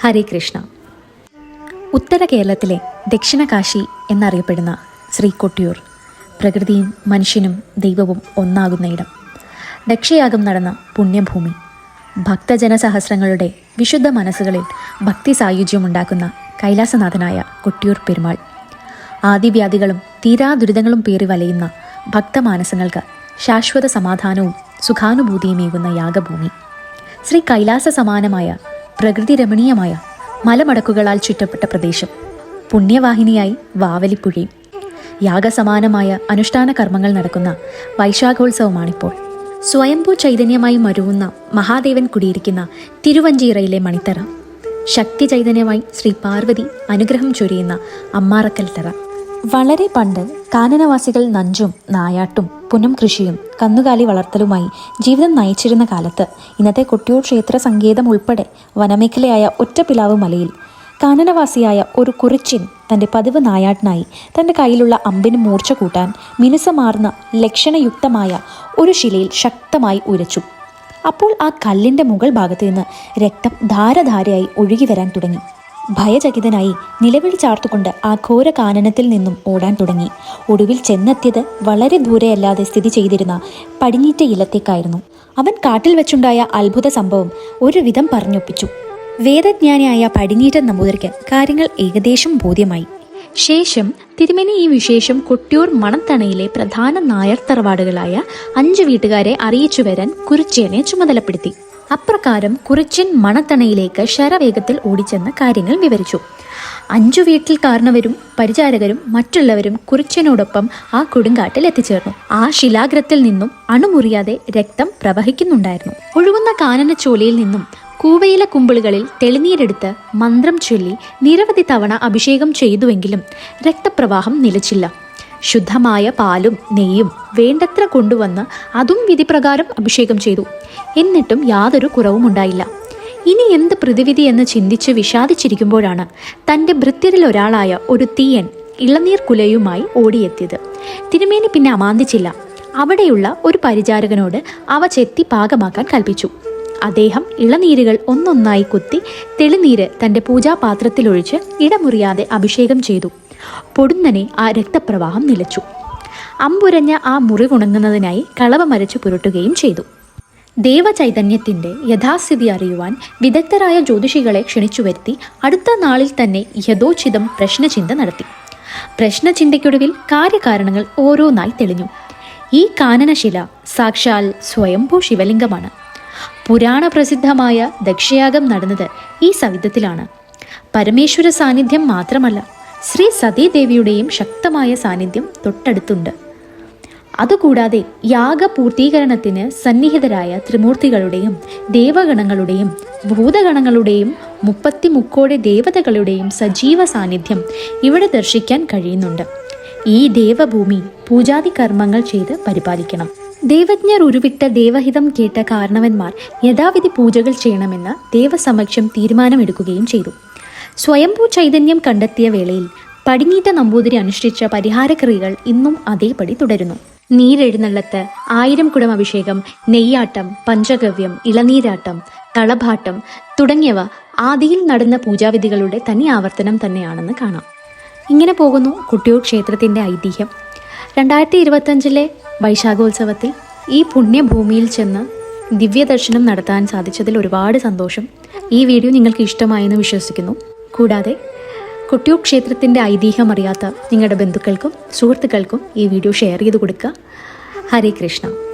ഹരേ കൃഷ്ണ. ഉത്തര കേരളത്തിലെ ദക്ഷിണ കാശി എന്നറിയപ്പെടുന്ന ശ്രീ കൊട്ടിയൂർ പ്രകൃതിയും മനുഷ്യനും ദൈവവും ഒന്നാകുന്ന ഇടം ദക്ഷയാഗം നടന്ന പുണ്യഭൂമി ഭക്തജനസഹസ്രങ്ങളുടെ വിശുദ്ധ മനസ്സുകളിൽ ഭക്തി സായുജ്യമുണ്ടാക്കുന്ന കൈലാസനാഥനായ കൊട്ടിയൂർ പെരുമാൾ. ആദിവ്യാധികളും തീരാ ദുരിതങ്ങളും പേറി വലയുന്ന ഭക്തമാനസങ്ങൾക്ക് ശാശ്വത സമാധാനവും സുഖാനുഭൂതിയുമേകുന്ന യാഗഭൂമി. ശ്രീ കൈലാസ സമാനമായ പ്രകൃതി രമണീയമായ മലമടക്കുകളാൽ ചുറ്റപ്പെട്ട പ്രദേശം. പുണ്യവാഹിനിയായി വാവലിപ്പുഴയും. യാഗസമാനമായ അനുഷ്ഠാന കർമ്മങ്ങൾ നടക്കുന്ന വൈശാഖോത്സവമാണിപ്പോൾ. സ്വയംഭൂ ചൈതന്യമായി മരുവുന്ന മഹാദേവൻ കുടിയിരിക്കുന്ന തിരുവഞ്ചീറയിലെ മണിത്തറ. ശക്തി ചൈതന്യമായി ശ്രീ പാർവതി അനുഗ്രഹം ചൊരിയുന്ന അമ്മാറക്കൽ തറ. വളരെ പണ്ട് കാനനവാസികൾ നഞ്ചും നായാട്ടും പുനം കൃഷിയും കന്നുകാലി വളർത്തലുമായി ജീവിതം നയിച്ചിരുന്ന കാലത്ത് ഇന്നത്തെ കൊട്ടിയൂർ ക്ഷേത്ര സങ്കേതം ഉൾപ്പെടെ വനമേഖലയായ ഒറ്റപ്പിലാവ് മലയിൽ കാനനവാസിയായ ഒരു കുറിച്ചിൻ തന്റെ പതിവ് നായാട്ടിനായി തന്റെ കയ്യിലുള്ള അമ്പിന് മൂർച്ച കൂട്ടാൻ മിനുസമാർന്ന ലക്ഷണയുക്തമായ ഒരു ശിലയിൽ ശക്തമായി ഉരച്ചു. അപ്പോൾ ആ കല്ലിന്റെ മുകൾ ഭാഗത്ത് നിന്ന് രക്തം ധാരധാരയായി ഒഴുകി വരാൻ തുടങ്ങി. ഭയചകിതനായി നിലവിളി ചാർത്തുകൊണ്ട് ആ ഘോര കാനനത്തിൽ നിന്നും ഓടാൻ തുടങ്ങി. ഒടുവിൽ ചെന്നെത്തിയത് വളരെ ദൂരെയല്ലാതെ സ്ഥിതി ചെയ്തിരുന്ന പടിഞ്ഞീറ്റ ഇലത്തേക്കായിരുന്നു. അവൻ കാട്ടിൽ വെച്ചുണ്ടായ അത്ഭുത സംഭവം ഒരുവിധം പറഞ്ഞൊപ്പിച്ചു. വേദജ്ഞാനിയായ പടിഞ്ഞീറ്റ നമ്പൂതിരിക്ക് കാര്യങ്ങൾ ഏകദേശം ബോധ്യമായി. ശേഷം തിരുമേനി ഈ വിശേഷം കൊട്ടിയൂർ മണത്തണയിലെ പ്രധാന നായർ തറവാടുകളായ അഞ്ചു വീട്ടുകാരെ അറിയിച്ചു വരാൻ കുറിച്യനെ ചുമതലപ്പെടുത്തി. അപ്രകാരം കുറിച്യൻ മണത്തണയിലേക്ക് ശരവേഗത്തിൽ ഓടിച്ചെന്ന് കാര്യങ്ങൾ വിവരിച്ചു. അഞ്ചു വീട്ടിൽ കാരണവരും പരിചാരകരും മറ്റുള്ളവരും കുറിച്യനോടൊപ്പം ആ കൊടുങ്കാട്ടിൽ എത്തിച്ചേർന്നു. ആ ശിലാഗ്രത്തിൽ നിന്നും അണുമുറിയാതെ രക്തം പ്രവഹിക്കുന്നുണ്ടായിരുന്നു. ഒഴുകുന്ന കാനനച്ചോലയിൽ നിന്നും കൂവയില കുമ്പിളുകളിൽ തെളിനീരെടുത്ത് മന്ത്രം ചൊല്ലി നിരവധി തവണ അഭിഷേകം ചെയ്തുവെങ്കിലും രക്തപ്രവാഹം നിലച്ചില്ല. ശുദ്ധമായ പാലും നെയ്യും വേണ്ടത്ര കൊണ്ടുവന്ന് അതും വിധിപ്രകാരം അഭിഷേകം ചെയ്തു. എന്നിട്ടും യാതൊരു കുറവും ഉണ്ടായില്ല. ഇനി എന്ത് പ്രതിവിധി എന്ന് ചിന്തിച്ച് വിഷാദിച്ചിരിക്കുമ്പോഴാണ് തന്റെ ഭൃത്യരിൽ ഒരാളായ ഒരു തീയൻ ഇളനീർ കുലയുമായി ഓടിയെത്തിയത്. തിരുമേനി പിന്നെ അമാന്തിച്ചില്ല. അവിടെയുള്ള ഒരു പരിചാരകനോട് അവ ചെത്തി പാകമാക്കാൻ കൽപ്പിച്ചു. അദ്ദേഹം ഇളനീരുകൾ ഒന്നൊന്നായി കുത്തി തെളിനീര് തന്റെ പൂജാപാത്രത്തിലൊഴിച്ച് ഇടമുറിയാതെ അഭിഷേകം ചെയ്തു. പൊടുന്നനെ ആ രക്തപ്രവാഹം നിലച്ചു. അമ്പുരഞ്ഞ ആ മുറിവുണങ്ങുന്നതിനായി കളവ മരച്ചു പുരട്ടുകയും ചെയ്തു. ദേവചൈതന്യത്തിന്റെ യഥാസ്ഥിതി അറിയുവാൻ വിദഗ്ധരായ ജ്യോതിഷികളെ ക്ഷണിച്ചു വരുത്തി അടുത്ത നാളിൽ തന്നെ യഥോചിതം പ്രശ്നചിന്ത നടത്തി. പ്രശ്നചിന്തയ്ക്കൊടുവിൽ കാര്യകാരണങ്ങൾ ഓരോന്നായി തെളിഞ്ഞു. ഈ കാനനശില സാക്ഷാൽ സ്വയംഭൂ ശിവലിംഗമാണ്. പുരാണ പ്രസിദ്ധമായ ദക്ഷയാഗം നടന്നത് ഈ സവിധത്തിലാണ്. പരമേശ്വര സാന്നിധ്യം മാത്രമല്ല ശ്രീ സതീദേവിയുടെയും ശക്തമായ സാന്നിധ്യം തൊട്ടടുത്തുണ്ട്. അതുകൂടാതെ യാഗപൂർത്തീകരണത്തിന് സന്നിഹിതരായ ത്രിമൂർത്തികളുടെയും ദേവഗണങ്ങളുടെയും ഭൂതഗണങ്ങളുടെയും മുപ്പത്തി മുക്കോടി ദേവതകളുടെയും സജീവ സാന്നിധ്യം ഇവിടെ ദർശിക്കാൻ കഴിയുന്നുണ്ട്. ഈ ദേവഭൂമി പൂജാതി കർമ്മങ്ങൾ ചെയ്ത് പരിപാലിക്കണം. ദേവജ്ഞർ ഉരുവിട്ട ദേവഹിതം കേട്ട കാരണവന്മാർ യഥാവിധി പൂജകൾ ചെയ്യണമെന്ന് ദേവസമക്ഷം തീരുമാനമെടുക്കുകയും ചെയ്തു. സ്വയംഭൂ ചൈതന്യം കണ്ടെത്തിയ വേളയിൽ പടിഞ്ഞീറ്റ നമ്പൂതിരി അനുഷ്ഠിച്ച പരിഹാരക്രിയകൾ ഇന്നും അതേപടി തുടരുന്നു. നീരെഴുന്നള്ളത്ത് ആയിരം കുടം അഭിഷേകം നെയ്യാട്ടം പഞ്ചഗവ്യം ഇളനീരാട്ടം തളഭാട്ടം തുടങ്ങിയവ ആദിയിൽ നടന്ന പൂജാവിധികളുടെ തനി ആവർത്തനം തന്നെയാണെന്ന് കാണാം. ഇങ്ങനെ പോകുന്നു കുട്ടിയൂർ ക്ഷേത്രത്തിന്റെ ഐതിഹ്യം. രണ്ടായിരത്തി ഇരുപത്തഞ്ചിലെ വൈശാഖോത്സവത്തിൽ ഈ പുണ്യഭൂമിയിൽ ചെന്ന് ദിവ്യദർശനം നടത്താൻ സാധിച്ചതിൽ ഒരുപാട് സന്തോഷം. ഈ വീഡിയോ നിങ്ങൾക്ക് ഇഷ്ടമായെന്ന് വിശ്വസിക്കുന്നു. കൂടാതെ കൊട്ടിയൂർ ക്ഷേത്രത്തിന്റെ ഐതിഹ്യം അറിയാത്ത നിങ്ങളുടെ ബന്ധുക്കൾക്കും സുഹൃത്തുക്കൾക്കും ഈ വീഡിയോ ഷെയർ ചെയ്ത് കൊടുക്കുക. ഹരേ കൃഷ്ണ.